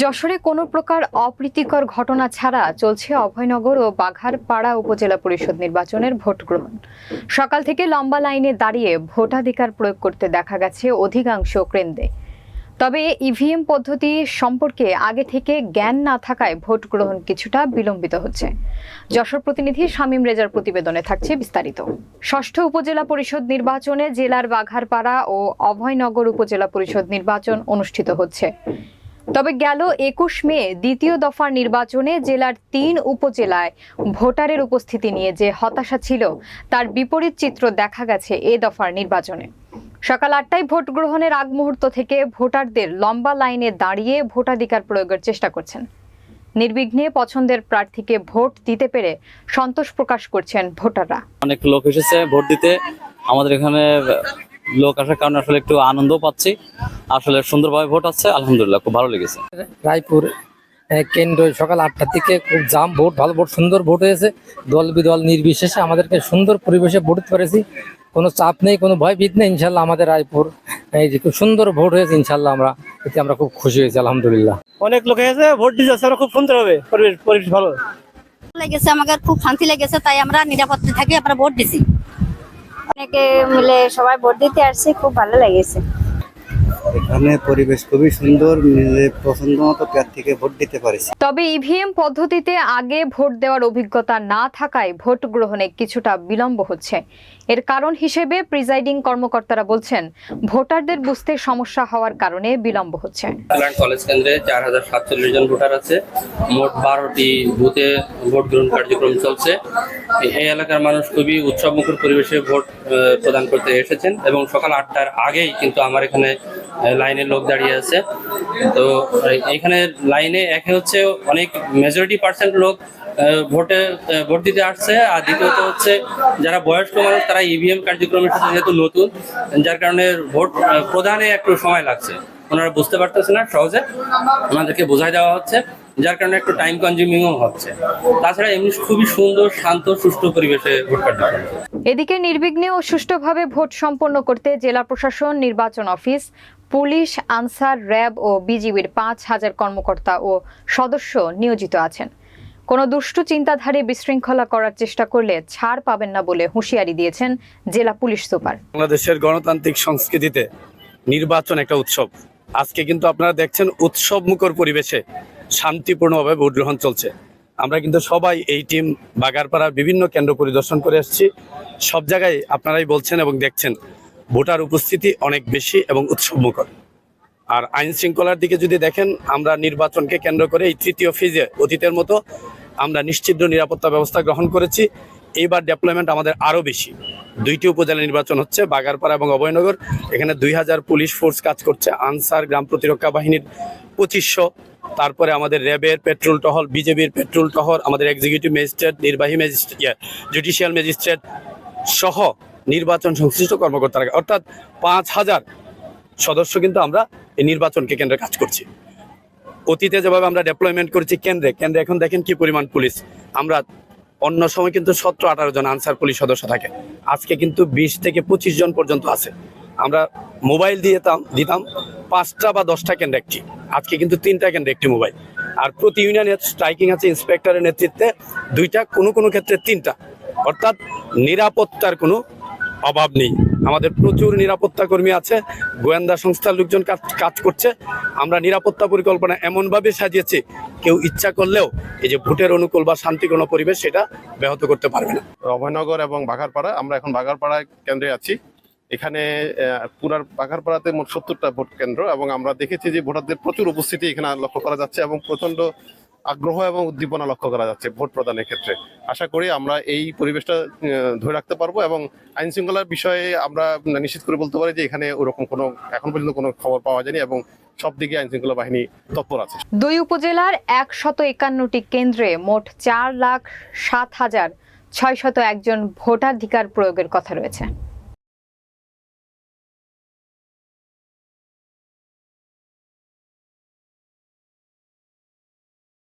যশোরে কোনো প্রকার অপ্রীতিকর ঘটনা ছাড়া চলছে অভয়নগর ও বাঘারপাড়া উপজেলা পরিষদ নির্বাচনের ভোট গ্রহণ। সকাল থেকে লম্বা লাইনে দাঁড়িয়ে ভোটাধিকার প্রয়োগ করতে দেখা গেছে অধিকাংশ কেন্দ্রে। তবে ইভিএম পদ্ধতি সম্পর্কে আগে থেকে জ্ঞান না থাকায় ভোট গ্রহণ কিছুটা বিলম্বিত হচ্ছে। যশোর প্রতিনিধি শামীম রেজার প্রতিবেদনে থাকছে বিস্তারিত। ষষ্ঠ উপজেলা পরিষদ নির্বাচনে জেলার বাঘারপাড়া ও অভয়নগর উপজেলা পরিষদ নির্বাচন অনুষ্ঠিত হচ্ছে। তবে গেল একুশ মে, দ্বিতীয় দফার নির্বাচনে জেলার তিন উপজেলায় ভোটারের উপস্থিতি নিয়ে যে হতাশা ছিল, তার বিপরীত চিত্র দেখা গেছে এ দফার নির্বাচনে। সকাল আটটায় ভোট গ্রহণের আগ মুহূর্ত থেকে ভোটারদের লম্বা লাইনে দাঁড়িয়ে ভোটাধিকার প্রয়োগের চেষ্টা করছেন। নির্বিঘ্নে পছন্দের প্রার্থীকে ভোট দিতে পেরে সন্তোষ প্রকাশ করছেন ভোটাররা। অনেক লোক এসেছে ভোট দিতে। আমাদের এখানে লোক আসার কারণে আসলে একটু আনন্দ পাচ্ছি। আসলে সুন্দরভাবে ভোট আছে আলহামদুলিল্লাহ খুব ভালো লেগেছে। রায়পুর কেন্দ্র সকাল আটটার থেকে খুব জাম ভোট ভালো ভোট সুন্দর ভোট হয়েছে। দল বিদল নির্বিশেষে আমাদেরকে সুন্দর পরিবেশে ভোট দিতে পেরেছি। কোনো চাপ নেই কোনো ভয় ভীত নেই ইনশাল্লাহ আমাদের রায়পুর এই যে খুব সুন্দর ভোট হয়েছে ইনশাল্লাহ আমরা এতে আমরা খুব খুশি হয়েছি আলহামদুলিল্লাহ। অনেক লোক হয়েছে ভোট দিতে যাচ্ছে আমরা খুব সুন্দর হবে পরিবেশ পরিবেশ ভালো। লেগেছে আমাদের খুব শান্তি লেগেছে তাই আমরা নিরাপত্তা থাকি আমরা ভোট দিছি। অনেকে মিলে সবাই ভোট দিতে আসছে খুব ভালো লেগেছে। এখানে পরিবেশ খুবই সুন্দর পছন্দ মতো প্রার্থীকে ভোট দিতে পারেছি। তবে ইভিএম পদ্ধতিতে আগে ভোট দেওয়ার অভিজ্ঞতা না থাকায় ভোট গ্রহণে কিছুটা বিলম্ব হচ্ছে। এর কারণ হিসেবে প্রিজাইডিং কর্মকর্তারা বলছেন ভোটারদের বুঝতে সমস্যা হওয়ার কারণে বিলম্ব হচ্ছে। কলেজ কেন্দ্রে চার হাজার সাতচল্লিশ জন ভোটার আছে। মোট বারোটি বুথে ভোট গ্রহণ কার্যক্রম চলছে। এই- এলাকার মানুষ খুবই উৎসবমুখর পরিবেশে ভোট প্রদান করতে এসেছেন এবং সকাল আটটার আগেই কিন্তু আমার এখানে লাইনে লোক দাঁড়িয়ে আছে। তো এইখানে লাইনে একে হচ্ছে অনেক মেজরিটি পার্সেন্ট লোক ভোটে ভোট দিতে আসছে। আর দ্বিতীয়ত হচ্ছে যারা বয়স্ক মানুষ, তারা ইভিএম কার্যক্রমের সাথে যেহেতু নতুন, যার কারণে ভোট প্রদানে একটু সময় লাগছে। ওনারা বুঝতে পারতেছে না, সহজে আমাদেরকে বোঝাই দেওয়া হচ্ছে, যার কারণে একটু টাইম কনজিউমিংও হচ্ছে। তাছাড়া এমনি খুবই সুন্দর, শান্ত, সুষ্ঠু পরিবেশে ভোট কার্যক্রম। এদিকে নির্বিঘ্নে ও সুষ্ঠুভাবে ভোট সম্পন্ন করতে জেলা প্রশাসন, নির্বাচন অফিস পুলিশ, আনসার, র্যাব ও বিজিবির পাঁচ হাজার কর্মকর্তা ও সদস্য নিয়োজিত আছেন। কোনো দুষ্টু চিন্তাধারী বিশৃঙ্খলা করার চেষ্টা করলে ছাড় পাবেন না বলে হুঁশিয়ারি দিয়েছেন জেলা পুলিশ সুপার। বাংলাদেশের গণতান্ত্রিক সংস্কৃতিতে নির্বাচন একটা উৎসব। আজকে কিন্তু আপনারা দেখছেন উৎসব মুখর পরিবেশে শান্তিপূর্ণভাবে ভোট গ্রহণ চলছে। আমরা কিন্তু সবাই এই টিম বাগারপাড়ার বিভিন্ন কেন্দ্র পরিদর্শন করে এসেছি সব জায়গায় আপনারাই বলছেন এবং দেখছেন ভোটার উপস্থিতি অনেক বেশি এবং উৎসব মুখর আর আইন শৃঙ্খলার দিকে যদি দেখেন, আমরা নির্বাচনকে কেন্দ্র করে এই তৃতীয় ফেজে অতীতের মতো আমরা নিশ্চিদ্র নিরাপত্তা ব্যবস্থা গ্রহণ করেছি। এইবার ডেভেলপমেন্ট আমাদের আরও বেশি। দুইটি উপজেলা নির্বাচন হচ্ছে, বাগারপাড়া এবং অভয়নগর। এখানে দুই হাজার পুলিশ ফোর্স কাজ করছে। আনসার গ্রাম প্রতিরক্ষা বাহিনীর পঁচিশশো। তারপরে আমাদের র্যাবের পেট্রোল টহল, বিজেপির পেট্রোল টহল, আমাদের এক্সিকিউটিভ ম্যাজিস্ট্রেট নির্বাহী ম্যাজিস্ট্রেট জুডিশিয়াল ম্যাজিস্ট্রেট সহ নির্বাচন সংশ্লিষ্ট কর্মকর্তারা অর্থাৎ পাঁচ হাজার সদস্য কিন্তু আমরা এই নির্বাচনকে কেন্দ্রে কাজ করছি। অতীতে যেভাবে আমরা ডেপ্লয়মেন্ট করেছি কেন্দ্রে কেন্দ্রে এখন দেখেন কি পরিমাণ পুলিশ আমরা অন্য সময় কিন্তু সতেরো আঠারো জন আনসার পুলিশ সদস্য থাকে। আজকে কিন্তু বিশ থেকে পঁচিশ জন পর্যন্ত আছে। আমরা মোবাইল দিয়ে দিতাম দিতাম পাঁচটা বা দশটা কেন্দ্রে একটি। আজকে কিন্তু তিনটা কেন্দ্রে একটি মোবাইল আর প্রতি ইউনিয়নে স্ট্রাইকিং আছে ইন্সপেক্টরের নেতৃত্বে দুইটা, কোনো কোনো ক্ষেত্রে তিনটা। অর্থাৎ নিরাপত্তার কোনো অভাব নেই। আমাদের প্রচুর নিরাপত্তা কর্মী আছে, গোয়েন্দা সংস্থার লোকজন কাজ করছে। আমরা নিরাপত্তা পরিকল্পনা এমনভাবে সাজিয়েছি, কেউ ইচ্ছা করলেও এই যে ভোটের অনুকূল বা শান্তিপূর্ণ পরিবেশ সেটা ব্যাহত করতে পারবে না। অভয়নগর এবং বাঘারপাড়া, আমরা এখন বাঘারপাড়া কেন্দ্রে আছি। এখানে পুরার বাঘারপাড়াতে মোট সত্তরটা ভোট কেন্দ্র এবং আমরা দেখেছি যে ভোটারদের প্রচুর উপস্থিতি এখানে লক্ষ্য করা যাচ্ছে এবং প্রচণ্ড আগ্রহ এবং উদ্দীপনা লক্ষ্য করা যাচ্ছে ভোট প্রদানের ক্ষেত্রে। আশা করি আমরা এই পরিবেশটা ধরে রাখতে পারব এবং আইন শৃঙ্খলার বিষয়ে আমরা নিশ্চিত করে বলতে পারি যে এখানে ওরকম কোনো, এখন পর্যন্ত কোনো খবর পাওয়া যায়নি এবং আইন শৃঙ্খলা বাহিনী আছে। দুই উপজেলার একশত একান্নটি কেন্দ্রে মোট চার লাখ সাত হাজার ছয়শত একজন ভোটাধিকার প্রয়োগের কথা রয়েছে।